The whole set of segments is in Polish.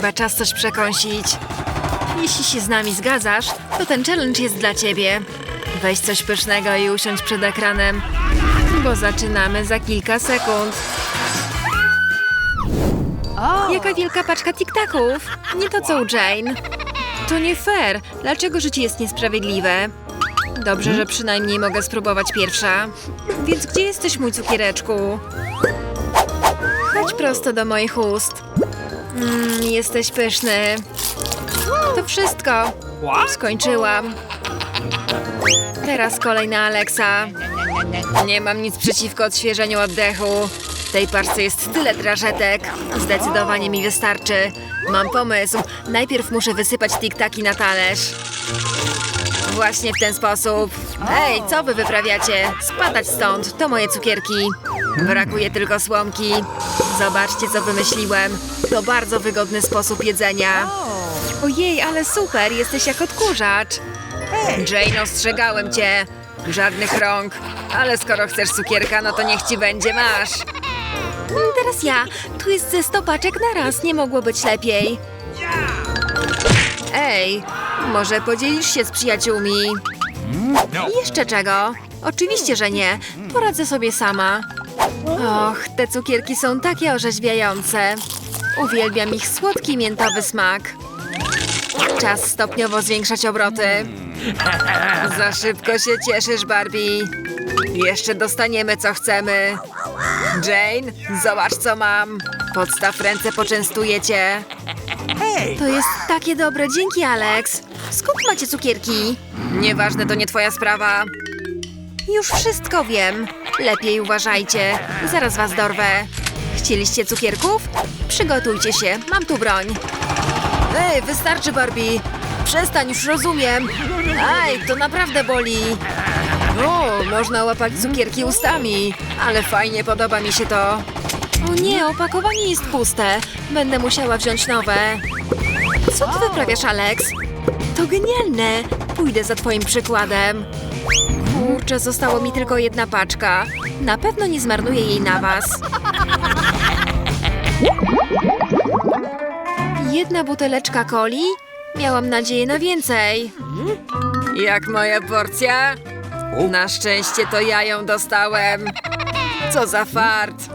Chyba czas coś przekąsić. Jeśli się z nami zgadzasz, to ten challenge jest dla ciebie. Weź coś pysznego i usiądź przed ekranem, bo zaczynamy za kilka sekund. Jaka wielka paczka tiktaków! Nie to co u Jane. To nie fair. Dlaczego życie jest niesprawiedliwe? Dobrze, że przynajmniej mogę spróbować pierwsza. Więc gdzie jesteś, mój cukiereczku? Chodź prosto do moich ust. Mmm, jesteś pyszny. To wszystko. Skończyłam. Teraz kolej na Alexa. Nie mam nic przeciwko odświeżeniu oddechu. W tej parce jest tyle drażetek. Zdecydowanie mi wystarczy. Mam pomysł. Najpierw muszę wysypać tiktaki na talerz. Właśnie w ten sposób. Ej, co wy wyprawiacie? Spadać stąd, to moje cukierki. Brakuje tylko słomki. Zobaczcie, co wymyśliłem. To bardzo wygodny sposób jedzenia. Ojej, ale super, jesteś jak odkurzacz. Jane, ostrzegałem cię. Żadnych rąk. Ale skoro chcesz cukierka, no to niech ci będzie, masz. Mm, Teraz ja. Tu jest ze sto paczek na raz, nie mogło być lepiej. Ej, może podzielisz się z przyjaciółmi? Jeszcze czego? Oczywiście, że nie. Poradzę sobie sama. Och, te cukierki są takie orzeźwiające. Uwielbiam ich słodki miętowy smak. Czas stopniowo zwiększać obroty. Za szybko się cieszysz, Barbie. Jeszcze dostaniemy, co chcemy. Jane, zobacz, co mam. Podstaw ręce, poczęstuję cię. To jest takie dobre, dzięki, Alex. Skąd macie cukierki? Nieważne, to nie twoja sprawa. Już wszystko wiem. Lepiej uważajcie. Zaraz was dorwę. Chcieliście cukierków? Przygotujcie się, mam tu broń. Ej, wystarczy, Barbie. Przestań, już rozumiem. Aj, to naprawdę boli. O, można łapać cukierki ustami. Ale fajnie, podoba mi się to. O nie, opakowanie jest puste. Będę musiała wziąć nowe. Co ty wyprawiasz, Alex? To genialne. Pójdę za twoim przykładem. Kurczę, zostało mi tylko jedna paczka. Na pewno nie zmarnuję jej na was. Jedna buteleczka coli? Miałam nadzieję na więcej. Jak moja porcja? Na szczęście to ja ją dostałem. Co za fart.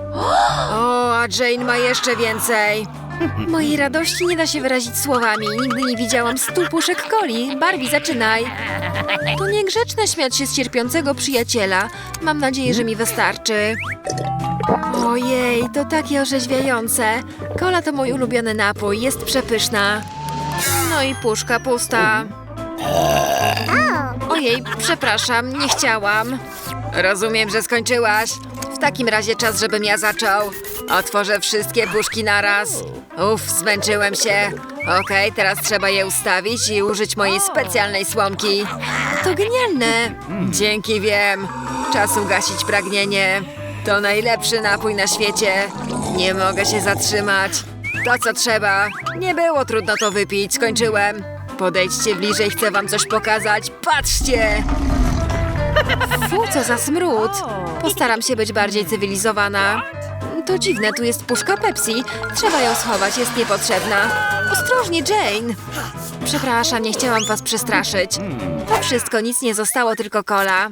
O, a Jane ma jeszcze więcej. Mojej radości nie da się wyrazić słowami. Nigdy nie widziałam stu puszek coli. Barbie, zaczynaj. To niegrzeczne śmiać się z cierpiącego przyjaciela. Mam nadzieję, że mi wystarczy. Ojej, to takie orzeźwiające. Kola to mój ulubiony napój, jest przepyszna. No i puszka pusta. Ojej, przepraszam, nie chciałam. Rozumiem, że skończyłaś. W takim razie czas, żebym ja zaczął. Otworzę wszystkie puszki naraz. Uff, zmęczyłem się. Okej, teraz trzeba je ustawić i użyć mojej specjalnej słomki. To genialne. Dzięki, wiem. Czas ugasić pragnienie. To najlepszy napój na świecie. Nie mogę się zatrzymać. To co trzeba. Nie było trudno to wypić. Skończyłem. Podejdźcie bliżej, chcę wam coś pokazać. Patrzcie! Fu, co za smród. Postaram się być bardziej cywilizowana. To dziwne, tu jest puszka Pepsi. Trzeba ją schować, jest niepotrzebna. Ostrożnie, Jane. Przepraszam, nie chciałam was przestraszyć. To wszystko, nic nie zostało, tylko kola.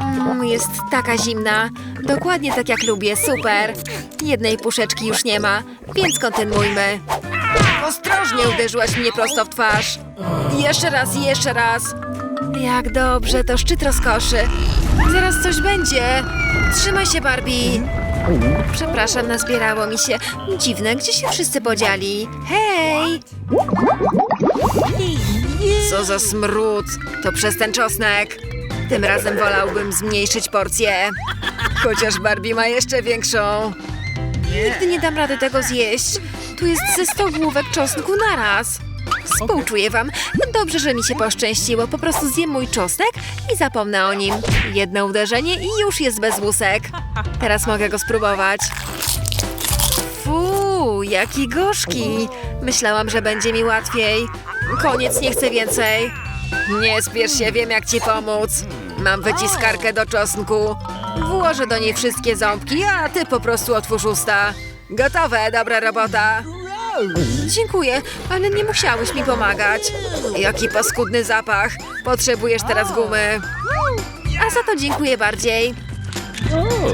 Mm, jest taka zimna. Dokładnie tak jak lubię, super. Jednej puszeczki już nie ma, więc kontynuujmy. Ostrożnie uderzyłaś mnie prosto w twarz. Jeszcze raz, jeszcze raz. Jak dobrze, to szczyt rozkoszy. Zaraz coś będzie. Trzymaj się, Barbie. Przepraszam, nazbierało mi się. Dziwne, gdzie się wszyscy podzieli? Hej! Co za smród! To przez ten czosnek. Tym razem wolałbym zmniejszyć porcję. Chociaż Barbie ma jeszcze większą. Nigdy nie dam rady tego zjeść. Tu jest ze sto główek czosnku naraz. Współczuję wam. Dobrze, że mi się poszczęściło. Po prostu zjem mój czosnek i zapomnę o nim. Jedno uderzenie i już jest bez łusek. Teraz mogę go spróbować. Fuu, jaki gorzki. Myślałam, że będzie mi łatwiej. Koniec, nie chcę więcej. Nie spiesz się, wiem jak ci pomóc. Mam wyciskarkę do czosnku. Włożę do niej wszystkie ząbki, a ty po prostu otwórz usta. Gotowe, dobra robota. Dziękuję, ale nie musiałeś mi pomagać. Jaki paskudny zapach. Potrzebujesz teraz gumy. A za to dziękuję bardziej.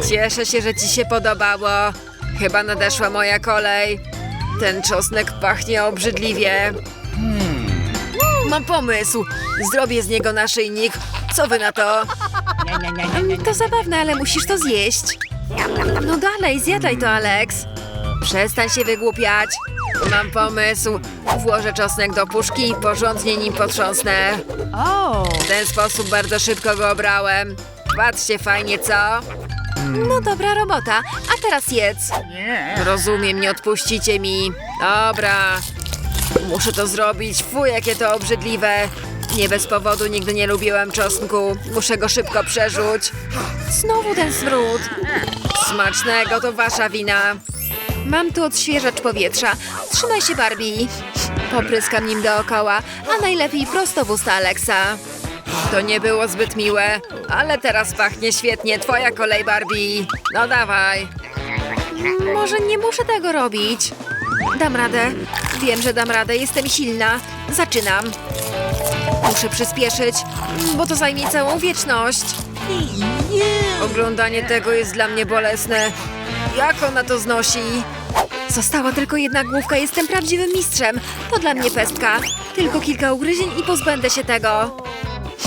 Cieszę się, że ci się podobało. Chyba nadeszła moja kolej. Ten czosnek pachnie obrzydliwie. Mam pomysł. Zrobię z niego naszyjnik. Co wy na to? To zabawne, ale musisz to zjeść. No dalej, zjadaj to, Alex. Przestań się wygłupiać. Mam pomysł. Włożę czosnek do puszki i porządnie nim potrząsnę. W ten sposób bardzo szybko go obrałem. Patrzcie fajnie, co? No dobra robota, a teraz jedz. Rozumiem, nie odpuścicie mi. Dobra. Muszę to zrobić. Fuj, jakie to obrzydliwe. Nie bez powodu nigdy nie lubiłem czosnku. Muszę go szybko przerzuć. Znowu ten smród. Smacznego, to wasza wina. Mam tu odświeżacz powietrza. Trzymaj się, Barbie. Popryskam nim dookoła, a najlepiej prosto w usta Alexa. To nie było zbyt miłe, ale teraz pachnie świetnie. Twoja kolej, Barbie. No dawaj. Może nie muszę tego robić. Dam radę. Wiem, że dam radę. Jestem silna. Zaczynam. Muszę przyspieszyć, bo to zajmie całą wieczność. Oglądanie tego jest dla mnie bolesne. Jak ona to znosi? Została tylko jedna główka, jestem prawdziwym mistrzem. To dla mnie pestka. Tylko kilka ugryzień i pozbędę się tego.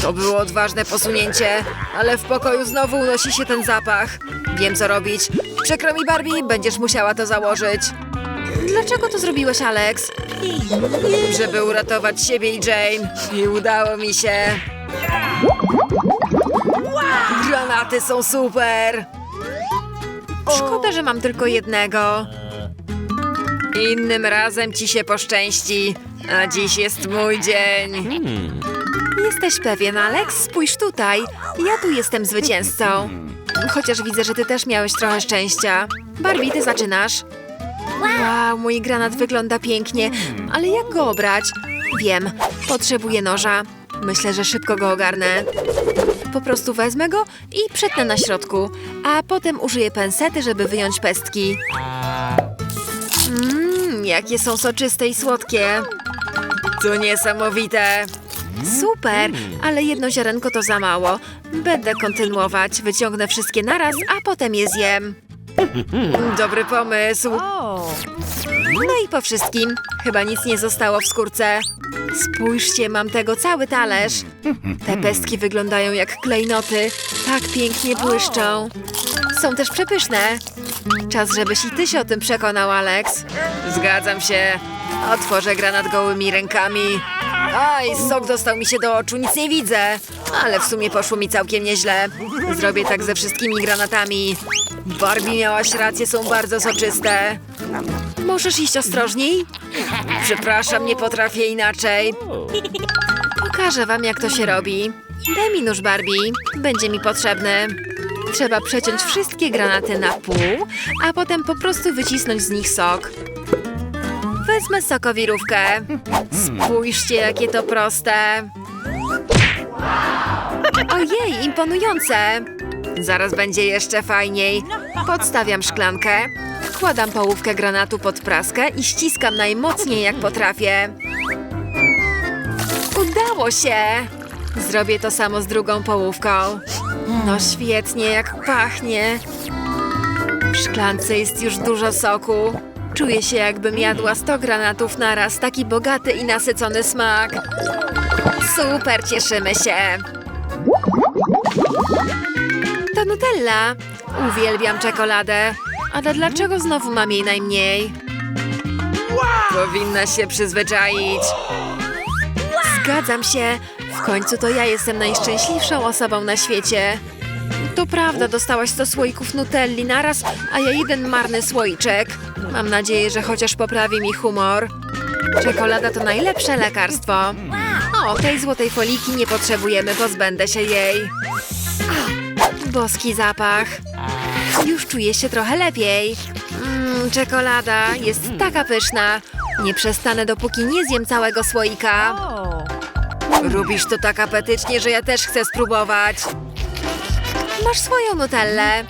To było odważne posunięcie, ale w pokoju znowu unosi się ten zapach. Wiem co robić. Przykro mi Barbie, będziesz musiała to założyć. Dlaczego to zrobiłeś, Alex? Żeby uratować siebie i Jane. I udało mi się. Granaty są super! Szkoda, że mam tylko jednego. Innym razem ci się poszczęści, a dziś jest mój dzień. Jesteś pewien, Alex? Spójrz tutaj. Ja tu jestem zwycięzcą. Chociaż widzę, że ty też miałeś trochę szczęścia. Barbie, ty zaczynasz. Wow, mój granat wygląda pięknie, ale jak go obrać? Wiem, potrzebuję noża. Myślę, że szybko go ogarnę. Po prostu wezmę go i przetnę na środku, a potem użyję pensety, żeby wyjąć pestki. Mmm, jakie są soczyste i słodkie. To niesamowite. Super, ale jedno ziarenko to za mało. Będę kontynuować, wyciągnę wszystkie naraz, a potem je zjem. Dobry pomysł. No i po wszystkim. Chyba nic nie zostało w skórce. Spójrzcie, mam tego cały talerz. Te pestki wyglądają jak klejnoty. Tak pięknie błyszczą. Są też przepyszne. Czas, żebyś i ty się o tym przekonał, Alex. Zgadzam się. Otworzę granat gołymi rękami. Aj, sok dostał mi się do oczu, nic nie widzę. Ale w sumie poszło mi całkiem nieźle. Zrobię tak ze wszystkimi granatami. Barbie miałaś rację, są bardzo soczyste. Możesz iść ostrożniej? Przepraszam, nie potrafię inaczej. Pokażę wam, jak to się robi. Daj mi nóż, Barbie. Będzie mi potrzebny. Trzeba przeciąć wszystkie granaty na pół, a potem po prostu wycisnąć z nich sok. Wezmę sokowirówkę. Spójrzcie, jakie to proste. Ojej, imponujące. Zaraz będzie jeszcze fajniej. Podstawiam szklankę, wkładam połówkę granatu pod praskę i ściskam najmocniej jak potrafię. Udało się! Zrobię to samo z drugą połówką. No świetnie, jak pachnie. W szklance jest już dużo soku. Czuję się, jakbym jadła 100 granatów naraz. Taki bogaty i nasycony smak. Super, cieszymy się. To Nutella. Uwielbiam czekoladę. Ale dlaczego znowu mam jej najmniej? Powinna się przyzwyczaić. Zgadzam się. W końcu to ja jestem najszczęśliwszą osobą na świecie. To prawda, dostałaś 100 słoików Nutelli naraz, a ja jeden marny słoiczek. Mam nadzieję, że chociaż poprawi mi humor. Czekolada to najlepsze lekarstwo. O, tej złotej foliki nie potrzebujemy, pozbędę się jej. Boski zapach. Już czuję się trochę lepiej. Mmm, czekolada jest taka pyszna. Nie przestanę, dopóki nie zjem całego słoika. Robisz to tak apetycznie, że ja też chcę spróbować. Masz swoją nutellę.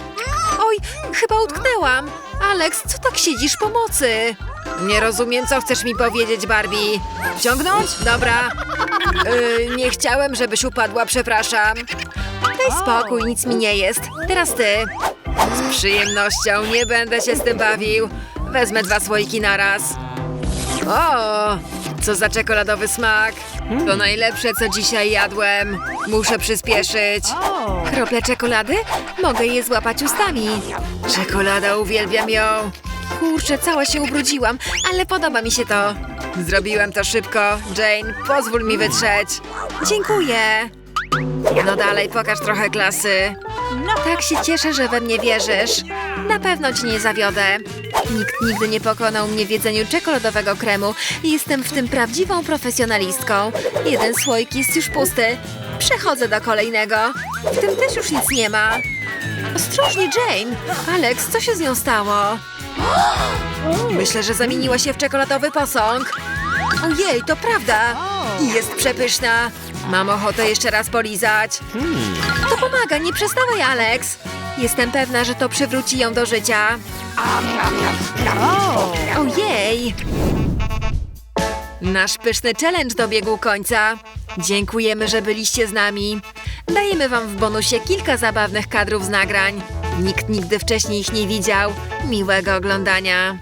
Oj, chyba utknęłam. Alex, co tak siedzisz pomocy? Nie rozumiem, co chcesz mi powiedzieć, Barbie. Wciągnąć? Dobra. Yy, nie chciałem, żebyś upadła, przepraszam. Daj spokój, nic mi nie jest. Teraz ty. Z przyjemnością, nie będę się z tym bawił. Wezmę dwa słoiki naraz. O, co za czekoladowy smak. To najlepsze, co dzisiaj jadłem. Muszę przyspieszyć. Krople czekolady? Mogę je złapać ustami. Czekolada, uwielbiam ją. Kurczę, cała się ubrudziłam, ale podoba mi się to. Zrobiłem to szybko. Jane, pozwól mi wytrzeć. Dziękuję. No dalej, pokaż trochę klasy. Tak się cieszę, że we mnie wierzysz. Na pewno ci nie zawiodę. Nikt nigdy nie pokonał mnie w jedzeniu czekoladowego kremu i jestem w tym prawdziwą profesjonalistką. Jeden słoik jest już pusty. Przechodzę do kolejnego. W tym też już nic nie ma. Ostrożnie, Jane! Alex, co się z nią stało? Myślę, że zamieniła się w czekoladowy posąg. Ojej, to prawda! Jest przepyszna. Mam ochotę jeszcze raz polizać. To pomaga, nie przestawaj, Alex. Jestem pewna, że to przywróci ją do życia. Ojej! Nasz pyszny challenge dobiegł końca. Dziękujemy, że byliście z nami. Dajemy wam w bonusie kilka zabawnych kadrów z nagrań. Nikt nigdy wcześniej ich nie widział. Miłego oglądania.